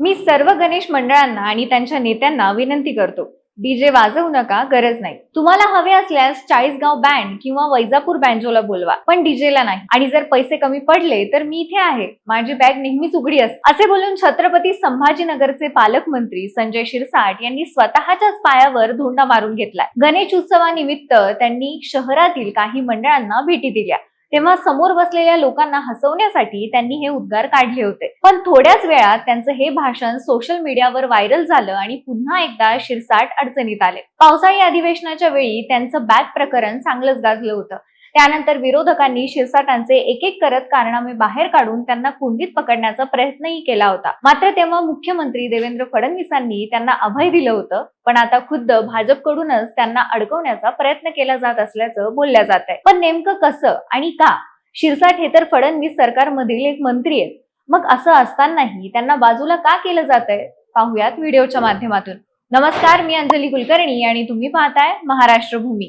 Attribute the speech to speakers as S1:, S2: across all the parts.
S1: मी सर्व गणेश मंडळांना आणि त्यांच्या नेत्यांना विनंती करतो डीजे वाजवू नका गरज नाही. तुम्हाला हवे असल्यास चाळीसगाव बँड किंवा वैजापूर बँजोला बोलवा पण डीजेला नाही. आणि जर पैसे कमी पडले तर मी इथे आहे. माझी बॅग नेहमीच उघडी असते. असे बोलून छत्रपती संभाजीनगरचे पालकमंत्री संजय शिरसाट यांनी स्वतःच्याच पायावर धोंडा मारून घेतलाय गणेश उत्सवानिमित्त त्यांनी शहरातील काही मंडळांना भेटी दिल्या. तेव्हा समोर बसलेल्या लोकांना हसवण्यासाठी त्यांनी हे उद्गार काढले होते. पण थोड्याच वेळात त्यांचं हे भाषण सोशल मीडियावर व्हायरल झालं आणि पुन्हा एकदा शिरसाट अडचणीत आले. पावसाळी अधिवेशनाच्या वेळी त्यांचं बॅग प्रकरण चांगलंच गाजलं होतं. त्यानंतर विरोधकांनी शिरसाटांचे एक एक करत कारनामे बाहेर काढून त्यांना कुंडीत पकडण्याचा प्रयत्नही केला होता. मात्र तेव्हा मुख्यमंत्री देवेंद्र फडणवीसांनी त्यांना अभय दिलं होतं पण आता खुद्द भाजपकडूनच त्यांना अडकवण्याचा प्रयत्न केला जात असल्याचं बोलल्या जात आहे. पण नेमकं कसं आणि का? शिरसाट हे तर फडणवीस सरकारमधील एक मंत्री आहेत. मग असं असतानाही त्यांना बाजूला का केलं जात आहे? पाहुयात व्हिडिओच्या माध्यमातून. नमस्कार मी अंजली कुलकर्णी आणि तुम्ही पाहताय महाराष्ट्र भूमी.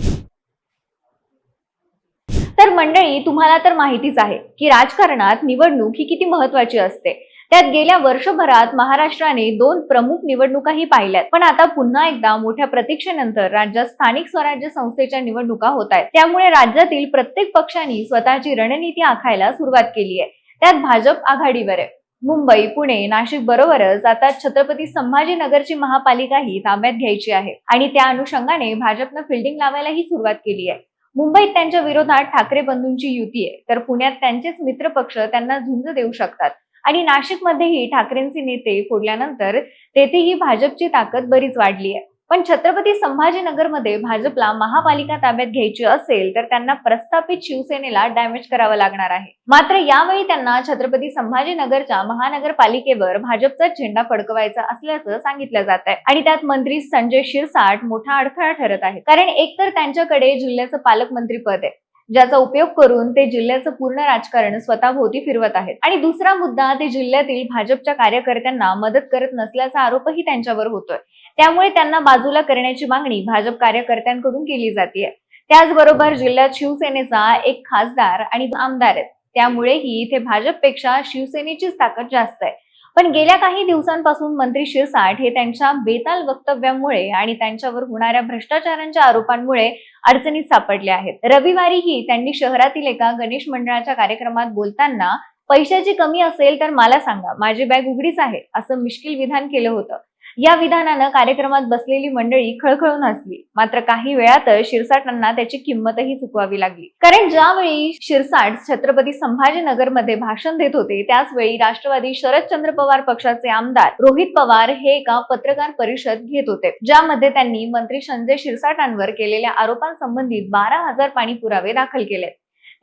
S1: तर मंडळी तुम्हाला तर माहितीच आहे की राजकारणात निवडणूक ही किती महत्वाची असते. त्यात गेल्या वर्षभरात महाराष्ट्राने दोन प्रमुख निवडणुकाही पाहिल्यात. पण आता पुन्हा एकदा मोठ्या प्रतीक्षेनंतर राज्यात स्थानिक स्वराज्य संस्थेच्या निवडणुका होत आहेत. त्यामुळे राज्यातील प्रत्येक पक्षांनी स्वतःची रणनीती आखायला सुरुवात केली आहे. त्यात भाजप आघाडीवर आहे. मुंबई पुणे नाशिक बरोबरच आता छत्रपती संभाजीनगरची महापालिकाही ताब्यात घ्यायची आहे. आणि त्या अनुषंगाने भाजपनं फिल्डिंग लावायलाही सुरुवात केली आहे. मुंबईत त्यांच्या विरोधात ठाकरे बंधूंची युती आहे. तर पुण्यात त्यांचेच मित्रपक्ष त्यांना झुंज देऊ शकतात. आणि नाशिकमध्येही ठाकरेंचे नेते फोडल्यानंतर तेथेही भाजपची ताकद बरीच वाढली आहे. पण छत्रपती संभाजीनगरमध्ये भाजपला महापालिका ताब्यात घ्यायची असेल तर त्यांना प्रस्थापित शिवसेनेला डॅमेज करावं लागणार आहे. मात्र यावेळी त्यांना छत्रपती संभाजीनगरच्या महानगरपालिकेवर भाजपचा झेंडा फडकवायचा असल्याचं सांगितलं जात आहे. आणि त्यात मंत्री संजय शिरसाट मोठा अडथळा ठरत आहे कारण एकतर त्यांच्याकडे जिल्ह्याचं पालकमंत्री पद आहे. ज्याचा उपयोग करून ते जिल्ह्याचं पूर्ण राजकारण स्वतःभोवती फिरवत आहेत. आणि दुसरा मुद्दा ते जिल्ह्यातील भाजपच्या कार्यकर्त्यांना मदत करत नसल्याचा आरोपही त्यांच्यावर होतोय. त्यामुळे त्यांना बाजूला करण्याची मागणी भाजप कार्यकर्त्यांकडून केली जाते त्याचबरोबर जिल्ह्यात शिवसेनेचा एक खासदार आणि आमदार आहेत. त्यामुळेही इथे भाजपपेक्षा शिवसेनेचीच ताकद जास्त आहे. पण गेल्या काही दिवसांपासून मंत्री शिरसाट हे त्यांच्या बेताल वक्तव्यामुळे आणि त्यांच्यावर होणाऱ्या भ्रष्टाचारांच्या आरोपांमुळे अडचणीत सापडले आहेत. रविवारीही त्यांनी शहरातील एका गणेश मंडळाच्या कार्यक्रमात बोलताना पैशाची कमी असेल तर मला सांगा माझी बॅग उघडीच आहे असं मिश्किल विधान केलं होतं. या विधानानं कार्यक्रमात बसलेली मंडळी खळखळून हसली. मात्र काही वेळातच शिरसाटांना त्याची किंमतही चुकवावी लागली. कारण ज्यावेळी शिरसाट छत्रपती संभाजीनगरमध्ये भाषण देत होते त्याच वेळी राष्ट्रवादी शरदचंद्र पवार पक्षाचे आमदार रोहित पवार हे एका पत्रकार परिषद घेत होते. ज्यामध्ये त्यांनी मंत्री संजय शिरसाटांवर केलेल्या आरोपांसंबंधित बारा हजार पाणी पुरावे दाखल केले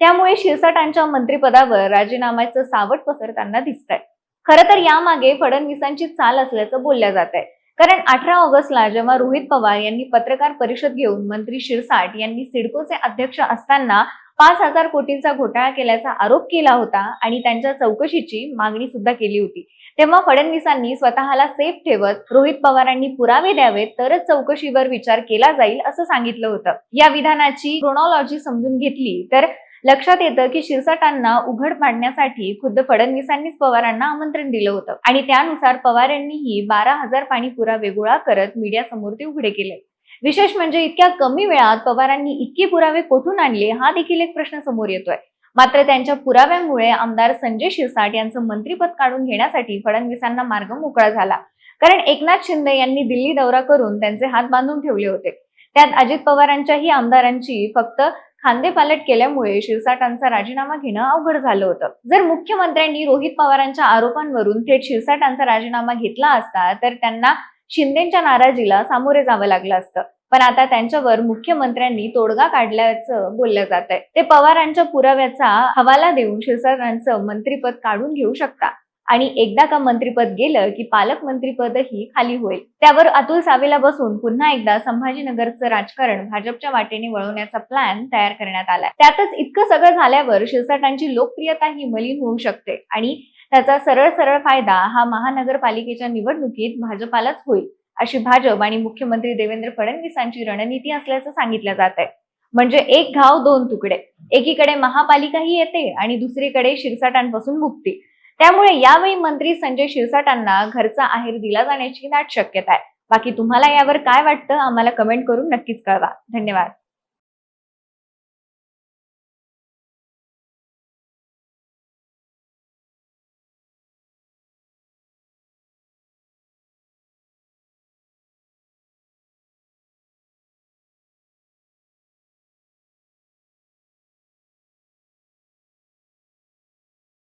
S1: त्यामुळे शिरसाटांच्या मंत्रिपदावर राजीनाम्याचं सावट पसरताना दिसतंय. खरं तर यामागे फडणवीसांची चाल असल्याचं बोलल्या जात आहे. कारण अठरा ऑगस्टला जेव्हा रोहित पवार यांनी पत्रकार परिषद घेऊन मंत्री शिरसाट यांनी सिडकोचे अध्यक्ष असताना पाच हजार कोटींचा घोटाळा केल्याचा आरोप केला होता आणि त्यांच्या चौकशीची मागणी सुद्धा केली होती. तेव्हा फडणवीसांनी स्वतःला सेफ ठेवत रोहित पवारांनी पुरावे द्यावेत तरच चौकशीवर विचार केला जाईल असं सांगितलं होतं. या विधानाची क्रोनॉलॉजी समजून घेतली तर लक्षात येतं की शिरसाटांना उघड पाडण्यासाठी खुद्द फडणवीसांनीच पवारांना आमंत्रण दिलं होतं. आणि त्यानुसार पवार यांनीही बारा हजार पाणी पुरावे गोळा करत मीडियासमोर ते उघडे केले. विशेष म्हणजे इतक्या कमी वेळात पवारांनी इतके पुरावे कोठून आणले हा देखील एक प्रश्न समोर येतोय. मात्र त्यांच्या पुराव्यामुळे आमदार संजय शिरसाट यांचं मंत्रीपद काढून घेण्यासाठी फडणवीसांना मार्ग मोकळा झाला. कारण एकनाथ शिंदे यांनी दिल्ली दौरा करून त्यांचे हात बांधून ठेवले होते. त्यात अजित पवारांच्याही आमदारांची फक्त खांदेपालट केल्यामुळे शिरसाटांचा राजीनामा घेणं अवघड झालं होतं. जर मुख्यमंत्र्यांनी रोहित पवारांच्या आरोपांवरून थेट शिरसाटांचा राजीनामा घेतला असता तर त्यांना शिंदेच्या नाराजीला सामोरे जावं लागलं असतं. पण आता त्यांच्यावर मुख्यमंत्र्यांनी तोडगा काढल्याचं बोललं जात आहे ते पवारांच्या पुराव्याचा हवाला देऊन शिरसाटांचं मंत्रीपद काढून घेऊ शकता. आणि एकदा का मंत्रीपद गेलं की पालकमंत्रीपदही खाली होईल. त्यावर अतुल सावेला बसून पुन्हा एकदा संभाजीनगरचं राजकारण भाजपच्या वाटेने वळवण्याचा प्लॅन तयार करण्यात आलाय. त्यातच इतकं सगळं झाल्यावर शिरसाटांची लोकप्रियताही मलिन होऊ शकते आणि त्याचा सरळ सरळ फायदा हा महानगरपालिकेच्या निवडणुकीत भाजपालाच होईल अशी भाजप आणि मुख्यमंत्री देवेंद्र फडणवीसांची रणनीती असल्याचं सांगितलं जात आहे म्हणजे एक घाव दोन तुकडे. एकीकडे महापालिकाही येते आणि दुसरीकडे शिरसाटांपासून मुक्ती. त्यामुळे यावेळी मंत्री संजय शिरसाटांना घरचा आहेर दिला जाण्याची दाट शक्यता आहे. बाकी तुम्हाला यावर काय वाटतं आम्हाला कमेंट करून नक्कीच कळवा. धन्यवाद.